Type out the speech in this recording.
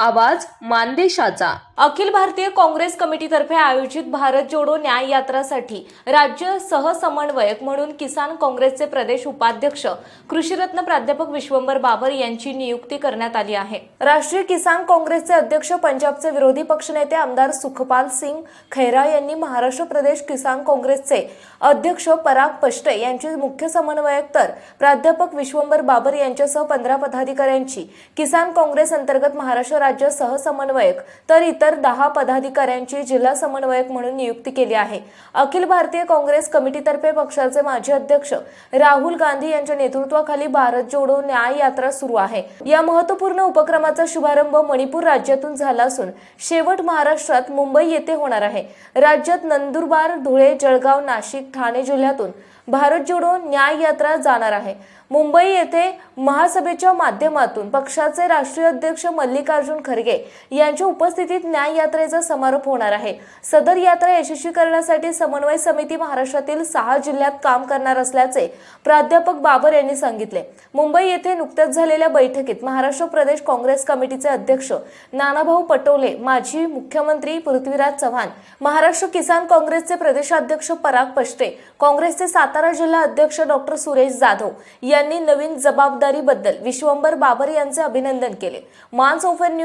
आवाज मानदेशाचा. अखिल भारतीय काँग्रेस कमिटीतर्फे आयोजित भारत जोडो न्याय यात्रासाठी राज्य सहसमन्वयक म्हणून किसान काँग्रेसचे प्रदेश उपाध्यक्ष कृषीरत्न प्राध्यापक विश्वंभर बाबर यांची नियुक्ती करण्यात आली आहे. राष्ट्रीय किसान काँग्रेसचे अध्यक्ष पंजाबचे विरोधी पक्षनेते आमदार सुखपाल सिंग खैरा यांनी महाराष्ट्र प्रदेश किसान काँग्रेसचे अध्यक्ष पराग पष्टे यांचे मुख्य समन्वयक तर प्राध्यापक विश्वंभर बाबर यांच्यासह पंधरा पदाधिकाऱ्यांची. किसान काँग्रेस अंतर्गत महाराष्ट्र राज्य सहसमन्वयक तर इतर दहा पदाधिकाऱ्यांची जिल्हा समन्वयक म्हणून नियुक्ती केली आहे. अखिल भारतीय काँग्रेस कमिटीतर्फे पक्षाचे माजी अध्यक्ष राहुल गांधी यांच्या नेतृत्वाखाली भारत जोडो न्याय यात्रा सुरू आहे. या महत्त्वपूर्ण उपक्रमाचा शुभारंभ मणिपूर राज्यातून झाला असून शेवट महाराष्ट्रात मुंबई येथे होणार आहे. राज्यात नंदुरबार धुळे जळगाव नाशिक ठाणे जिल्ह्यातून भारत जोडो न्याय यात्रा जाणार आहे. मुंबई येथे महासभेच्या माध्यमातून पक्षाचे राष्ट्रीय अध्यक्ष मल्लिकार्जुन खरगे यांच्या उपस्थितीत न्याय यात्रेचा समारोप होणार आहे. सदर यात्रा यशस्वी करण्यासाठी समन्वय समिती महाराष्ट्रातील सहा जिल्ह्यात काम करणार असल्याचे प्राध्यापक बाबर यांनी सांगितले. मुंबई येथे नुकत्याच झालेल्या बैठकीत महाराष्ट्र प्रदेश काँग्रेस कमिटीचे अध्यक्ष नानाभाऊ पटोले माजी मुख्यमंत्री पृथ्वीराज चव्हाण महाराष्ट्र किसान काँग्रेसचे प्रदेशाध्यक्ष पराग पष्टे काँग्रेसचे सातारा जिल्हा अध्यक्ष डॉक्टर सुरेश जाधव यांनी नवीन जबाबदारीबद्दल विश्वंभर बाबर यांचे अभिनंदन केले. मान्स ओफर